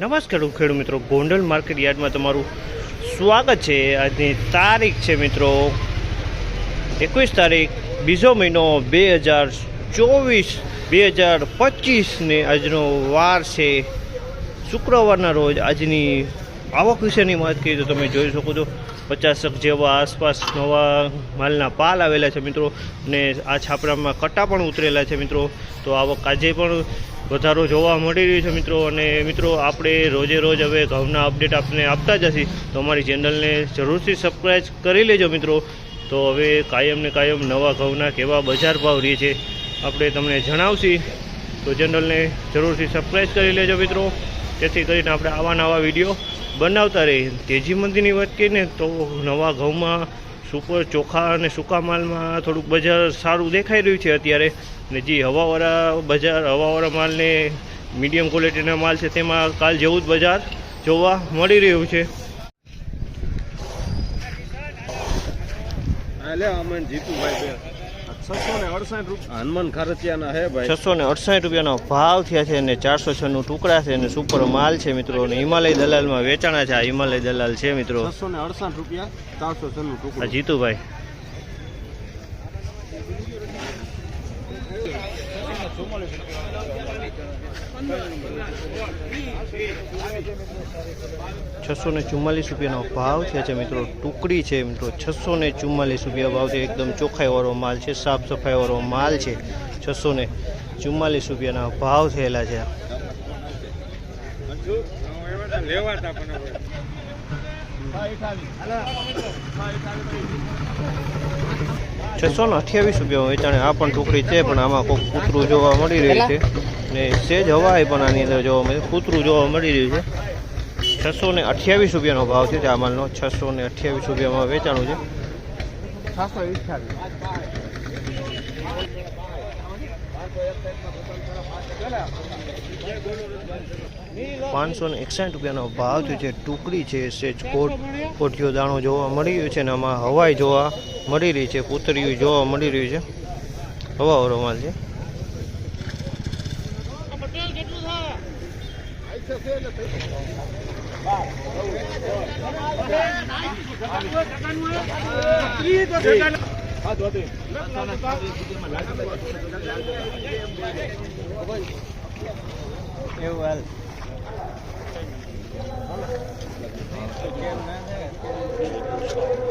નમસ્કાર ખેડૂત મિત્રો, ગોંડલ માર્કેટ યાર્ડમાં તમારું સ્વાગત છે. આજની તારીખ છે મિત્રો એકવીસ તારીખ, બીજો મહિનો બે હજાર ચોવીસ, બે હજાર પચીસને આજનો વાર છે. શુક્રવારના રોજ આજની આવક વિશેની વાત કરીએ તો તમે જોઈ શકો છો પચાસક જેવા આસપાસ નવા માલના પાલ આવેલા છે મિત્રો. અને આ છાપરામાં કટા પણ ઉતરેલા છે મિત્રો. તો આવક આજે પણ વધારો જોવા મળી રહ્યો છે મિત્રો. અને મિત્રો, આપણે રોજે રોજ હવે ઘઉંના અપડેટ આપને આપતા જ હશી તો અમારી ચેનલને જરૂરથી સબસ્ક્રાઈબ કરી લેજો મિત્રો. તો હવે કાયમ ને કાયમ નવા ઘઉંના કેવા બજાર ભાવ રહે છે આપણે તમને જણાવશી. તો ચેનલને જરૂરથી સબસ્ક્રાઈબ કરી લેજો મિત્રો. જેથી કરીને આપણે આવા નવા વીડિયો બનાવતા રહીએ તેજી મંદીની વાત કરીએ તો નવા ઘઉંમાં સુપર ચોખા અને સૂકા માલમાં થોડુંક બજાર સારું દેખાઈ રહ્યું છે અત્યારે. ને જે હવાવાળા બજાર, હવાવાળા માલને મીડિયમ ક્વોલિટીના માલ છે તેમાં કાલ જેવું જ બજાર જોવા મળી રહ્યું છે. જીતુભાઈ છસો ને અડસઠ રૂપિયા હનુમાન ખારચિયાના હે ભાઈ. છસો ને અડસાઠ રૂપિયાનો ભાવ થયા છે અને ચારસો છન્નું ટુકડા છે અને સુપર માલ છે મિત્રો. અને હિમાલય દલાલમાં વેચાણા છે. આ હિમાલય દલાલ છે મિત્રો. છસો ને અડસઠ રૂપિયા ચારસો છન્નું આ ટુકડું જીતુભાઈ. છસો ને ચુમ્માલીસ રૂપિયાનો ભાવ છે છે મિત્રો ટુકડી છે મિત્રો. છસો ને ચુમ્માલીસ રૂપિયા ભાવ છે. એકદમ ચોખ્ખાઈવાળો માલ છે, સાફ સફાઈવાળો માલ છે. છસો ને ચુમ્માલીસ રૂપિયાના ભાવ થયેલા છે. લેવાતા છસો ને અઠ્યાવીસ રૂપિયા વેચાણે આ પણ ટુકડી છે, પણ આમાં કોઈ કૂતરું જોવા મળી રહ્યું છે. ને સેજ હવાઈ, પણ આની અંદર જોવા મળે, કૂતરું જોવા મળી રહ્યું છે. છસો ને અઠ્યાવીસ રૂપિયાનો ભાવ છે, આ માલનો છસો ને અઠ્યાવીસ રૂપિયામાં વેચાણું છે. છસો પાંચસો ને એકસાઠ રૂપિયાનો ભાવ થયો છે. ટુકડી છે, સેજ કોટ કોઠિયો દાણો જોવા મળી રહ્યો છે ને આમાં હવાઈ જોવા મળી રહી છે કૂતરીયું જોવા મળી રહ્યું છે. હવાવાળો માલ છે.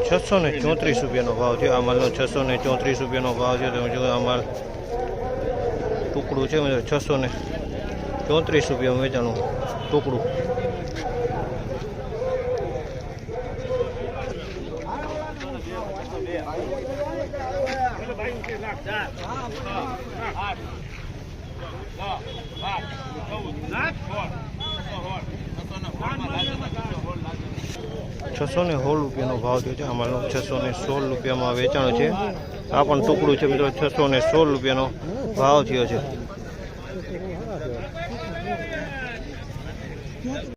છસો ને ચોત્રીસ રૂપિયાનો ભાવ છે આ માલનો છસો ને ચોત્રીસ રૂપિયાનો ભાવ છે તમે જો આ માલ ટુકડું છે છસો ને ચોત્રીસ રૂપિયા વેચાણું ટુકડું છસો ને સોળ રૂપિયાનો ભાવ થયો છે. અમારો છસો ને સોળ રૂપિયામાં વેચાણ છે. આ પણ ટુકડું છે મિત્રો. છસો ને સોળ રૂપિયાનો ભાવ થયો છે.